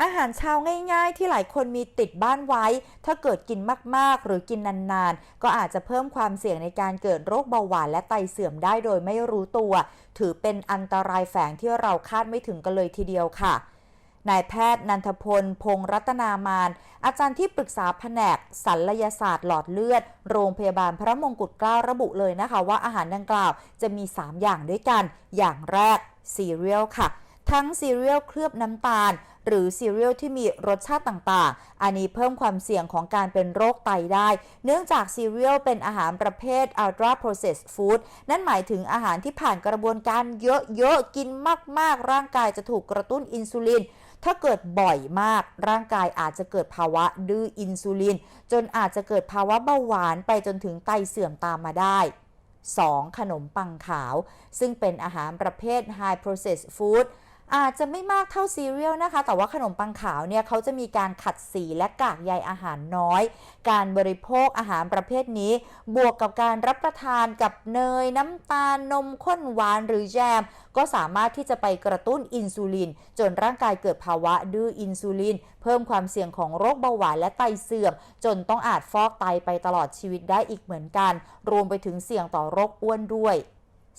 อาหารเช้าง่ายๆ ที่หลายคนมีติดบ้านไว้ ถ้าเกิดกินมากๆ หรือกินนานๆ ก็อาจจะเพิ่มความเสี่ยงในการเกิดโรคเบาหวานและไตเสื่อมได้โดยไม่รู้ตัว ถือเป็นอันตรายแฝงที่เราคาดไม่ถึงกันเลยทีเดียวค่ะนายแพทย์นันทพล พงรัตนามาน อาจารย์ที่ปรึกษาแผนกศัลยศาสตร์หลอดเลือด โรงพยาบาลพระมงกุฎเกล้าระบุเลยนะคะ ว่าอาหารดังกล่าวจะมี 3 อย่างด้วยกัน อย่างแรกซีเรียลค่ะ ทั้งซีเรียลเคลือบน้ำตาล หรือซีเรียลที่มีรสชาติต่างๆ อันนี้เพิ่มความเสี่ยงของการเป็นโรคไตได้ เนื่องจากซีเรียลเป็นอาหารประเภท ultra processed food นั่นหมายถึงอาหารที่ผ่านกระบวนการเยอะๆ กินมากๆ ร่างกายจะถูกกระตุ้นอินซูลินถ้าเกิดบ่อยมากร่างกายอาจจะเกิดภาวะดื้ออินซูลิน จนอาจจะเกิดภาวะเบาหวานไปจนถึงไตเสื่อมตามมาได้ 2. ขนมปังขาว ซึ่งเป็นอาหารประเภท high processed food อาจจะไม่มากเท่าซีเรียลนะคะ แต่ว่าขนมปังขาวเนี่ยเขาจะมีการขัดสีและกากใยอาหารน้อย การบริโภคอาหารประเภทนี้ บวกกับการรับประทานกับเนย น้ำตาลนมข้นหวานหรือแยม ก็สามารถที่จะไปกระตุ้นอินซูลิน จนร่างกายเกิดภาวะดื้ออินซูลิน เพิ่มความเสี่ยงของโรคเบาหวานและไตเสื่อม จนต้องอาจฟอกไตไปตลอดชีวิตได้อีกเหมือนกัน รวมไปถึงเสี่ยงต่อโรคอ้วนด้วย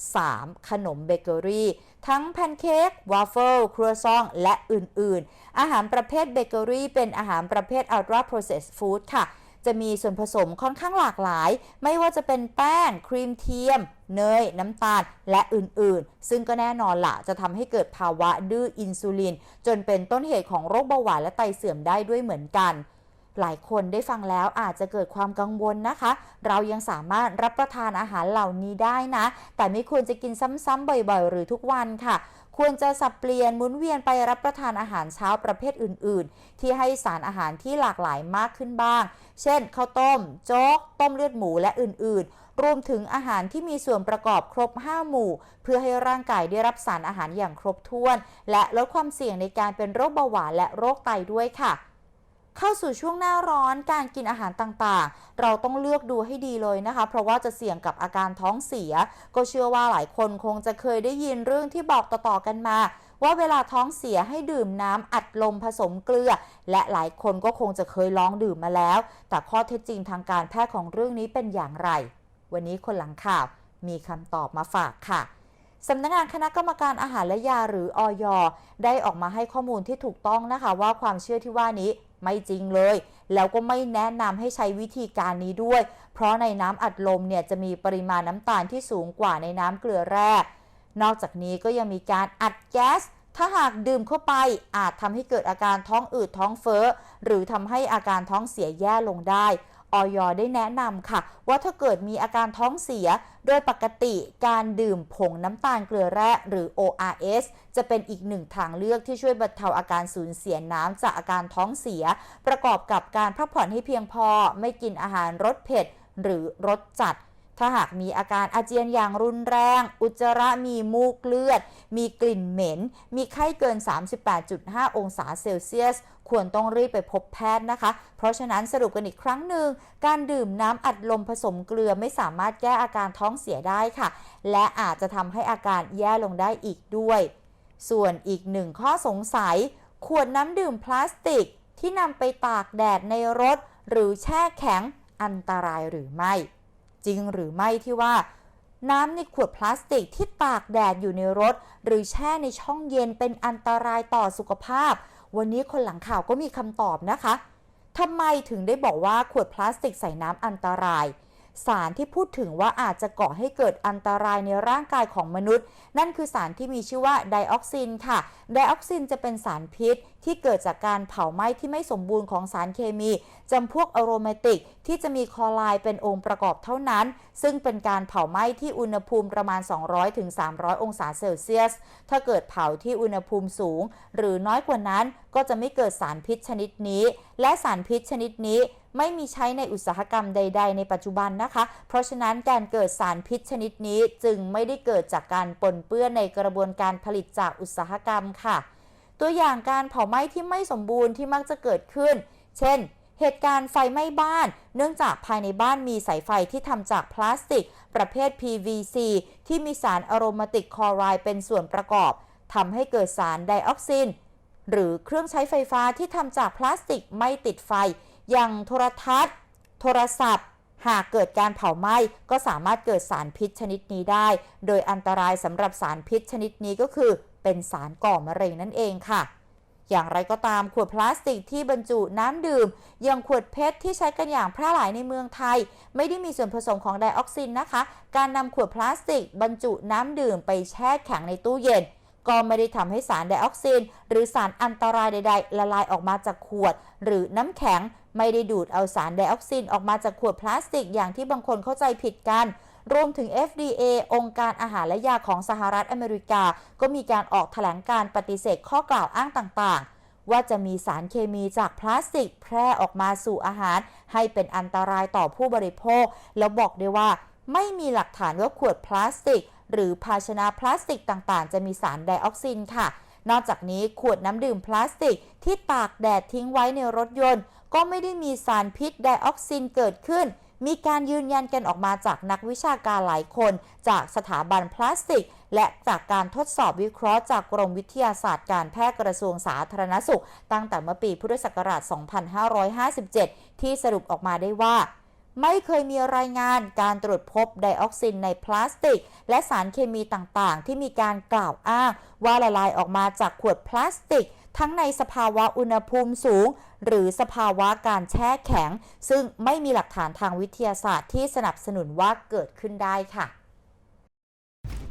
3. ขนมเบเกอรี่ ทั้งแพนเค้กวาฟเฟิลครัวซอง และอื่นๆ อาหารประเภทเบเกอรี่เป็นอาหารประเภท ultra processed food ค่ะ จะมีส่วนผสมค่อนข้างหลากหลาย ไม่ว่าจะเป็นแป้ง ครีมเทียม เนย น้ำตาล และอื่นๆ ซึ่งก็แน่นอนละจะทำให้เกิดภาวะดื้ออินซูลิน จนเป็นต้นเหตุของโรคเบาหวานและไตเสื่อมได้ด้วยเหมือนกัน หลายคนได้ฟังแล้วอาจจะเกิดความกังวลนะคะ เรายังสามารถรับประทานอาหารเหล่านี้ได้นะ แต่ไม่ควรจะกินซ้ำๆบ่อยๆ หรือทุกวันค่ะ ควรจะสับเปลี่ยนหมุนเวียนไปรับประทานอาหารเช้าประเภทอื่น ๆ ที่ให้สารอาหารที่หลากหลายมากขึ้นบ้าง เช่นข้าวต้ม โจ๊ก ต้มเลือดหมูและอื่น ๆ รวมถึงอาหารที่มีส่วนประกอบครบ 5 หมู่ เพื่อให้ร่างกายได้รับสารอาหารอย่างครบถ้วน และลดความเสี่ยงในการเป็นโรคเบาหวานและโรคไตด้วยค่ะ เข้าสู่ช่วงหน้าร้อนการกินอาหารต่างๆ เราต้องเลือกดูให้ดีเลยนะคะ เพราะว่าจะเสี่ยงกับอาการท้องเสีย ก็เชื่อว่าหลายคนคงจะเคยได้ยินเรื่องที่บอกต่อๆกันมา ว่าเวลาท้องเสียให้ดื่มน้ำอัดลมผสมเกลือ และหลายคนก็คงจะเคยลองดื่มมาแล้ว แต่ข้อเท็จจริงทางการแพทย์ของเรื่องนี้เป็นอย่างไร วันนี้คนหลังข่าวมีคำตอบมาฝากค่ะสำนักงานคณะกรรมการอาหารและยาหรืออยได้ออกมาให้ข้อมูลที่ถูกต้องนะคะ ว่าความเชื่อที่ว่านี้ ไม่จริงเลย แล้วก็ไม่แนะนำให้ใช้วิธีการนี้ด้วย เพราะในน้ำอัดลมเนี่ยจะมีปริมาณน้ำตาลที่สูงกว่าในน้ำเกลือแร่นอกจากนี้ก็ยังมีการอัดแก๊สถ้าหากดื่มเข้าไปอาจทำให้เกิดอาการท้องอืดท้องเฟ้อ หรือทำให้อาการท้องเสียแย่ลงได้ ออยได้แนะนำค่ะ ว่าถ้าเกิดมีอาการท้องเสีย โดยปกติการดื่มผงน้ำตาลเกลือแร่หรือ ORS จะเป็นอีกหนึ่งทางเลือกที่ช่วยบรรเทาอาการสูญเสียน้ำจากอาการท้องเสีย ประกอบกับการพักผ่อนให้เพียงพอไม่กินอาหารรสเผ็ดหรือรสจัด ถ้าหากมีอาการอาเจียนอย่างรุนแรง อุจจาระมีมูกเลือด มีกลิ่นเหม็น มีไข้เกิน 38.5 องศาเซลเซียส ควรต้องรีบไปพบแพทย์นะคะ เพราะฉะนั้นสรุปกันอีกครั้งหนึ่ง การดื่มน้ำอัดลมผสมเกลือไม่สามารถแก้อาการท้องเสียได้ค่ะ และอาจจะทำให้อาการแย่ลงได้อีกด้วย ส่วนอีกหนึ่งข้อสงสัย ขวดน้ำดื่มพลาสติกที่นำไปตากแดดในรถ หรือแช่แข็งอันตรายหรือไม่ จริงหรือไม่ที่ว่า น้ำในขวดพลาสติกที่ตากแดดอยู่ในรถ หรือแช่ในช่องเย็นเป็นอันตรายต่อสุขภาพ วันนี้คนหลังข่าวก็มีคำตอบนะคะทำไมถึงได้บอกว่าขวดพลาสติกใส่น้ำอันตราย สารที่พูดถึงว่าอาจจะก่อให้เกิดอันตรายในร่างกายของมนุษย์ นั่นคือสารที่มีชื่อว่าไดออกซินค่ะ ไดออกซินจะเป็นสารพิษ ที่เกิดจากการเผาไหม้ที่ไม่สมบูรณ์ของสารเคมีจำพวกอะโรมาติกที่จะมีคอไรด์เป็นองค์ประกอบเท่านั้น ซึ่งเป็นการเผาไหม้ที่อุณหภูมิประมาณ 200-300 องศาเซลเซียส ถ้าเกิดเผาที่อุณหภูมิสูง หรือน้อยกว่านั้นก็จะไม่เกิดสารพิษชนิดนี้ และสารพิษชนิดนี้ไม่มีใช้ในอุตสาหกรรมใด ๆ ในปัจจุบันนะคะ เพราะฉะนั้นการเกิดสารพิษชนิดนี้จึงไม่ได้เกิดจากการปนเปื้อนในกระบวนการผลิตจากอุตสาหกรรมค่ะ ตัวอย่างการเผาไหม้ที่ไม่สมบูรณ์ที่มักจะเกิดขึ้น เช่น เหตุการณ์ไฟไหม้บ้าน เนื่องจากภายในบ้านมีสายไฟที่ทำจากพลาสติก ประเภท PVC ที่มีสารอะโรมาติกคลอไรด์เป็นส่วนประกอบทำให้เกิดสารไดออกซิน หรือเครื่องใช้ไฟฟ้าที่ทำจากพลาสติกไม่ติดไฟ อย่างโทรทัศน์ โทรศัพท์ หากเกิดการเผาไหม้ก็สามารถเกิดสารพิษชนิดนี้ได้ โดยอันตรายสำหรับสารพิษชนิดนี้ก็คือ เป็นสารก่อมะเร็งนั่นเองค่ะอย่างไรก็ตามขวดพลาสติกที่บรรจุน้ำดื่ม อย่างขวดเพชรที่ใช้กันอย่างแพร่หลายในเมืองไทย ไม่ได้มีส่วนผสมของไดออกซินนะคะ การนำขวดพลาสติก บรรจุน้ำดื่มไปแช่แข็งในตู้เย็น ก็ไม่ได้ทำให้สารไดออกซิน หรือสารอันตรายใด ๆ ละลายออกมาจากขวด หรือน้ำแข็ง ไม่ได้ดูดเอาสารไดออกซินออกมาจากขวดพลาสติกอย่างที่บางคนเข้าใจผิดกันรวมถึง FDA องค์การอาหารและยาของสหรัฐอเมริกา ก็มีการออกแถลงการปฏิเสธข้อกล่าวอ้างต่างๆ ว่าจะมีสารเคมีจากพลาสติกแพร่ออกมาสู่อาหาร ให้เป็นอันตรายต่อผู้บริโภค แล้วบอกได้ว่า ไม่มีหลักฐานว่าขวดพลาสติก หรือภาชนะพลาสติกต่างๆ จะมีสารไดออกซินค่ะ นอกจากนี้ขวดน้ำดื่มพลาสติกที่ตากแดดทิ้งไว้ในรถยนต์ ก็ไม่ได้มีสารพิษไดออกซินเกิดขึ้น มีการยืนยันกันออกมาจากนักวิชาการหลายคน จากสถาบันพลาสติก และจากการทดสอบวิเคราะห์จากกรมวิทยาศาสตร์การแพทย์กระทรวงสาธารณสุข ตั้งแต่เมื่อปีพุทธศักราช 2557 ที่สรุปออกมาได้ว่า ไม่เคยมีรายงานการตรวจพบไดออกซินในพลาสติก และสารเคมีต่างๆ ที่มีการกล่าวอ้าง ว่าละลายออกมาจากขวดพลาสติก ทั้งในสภาวะอุณหภูมิสูง หรือสภาวะการแช่แข็ง ซึ่งไม่มีหลักฐานทางวิทยาศาสตร์ที่สนับสนุนว่าเกิดขึ้นได้ค่ะ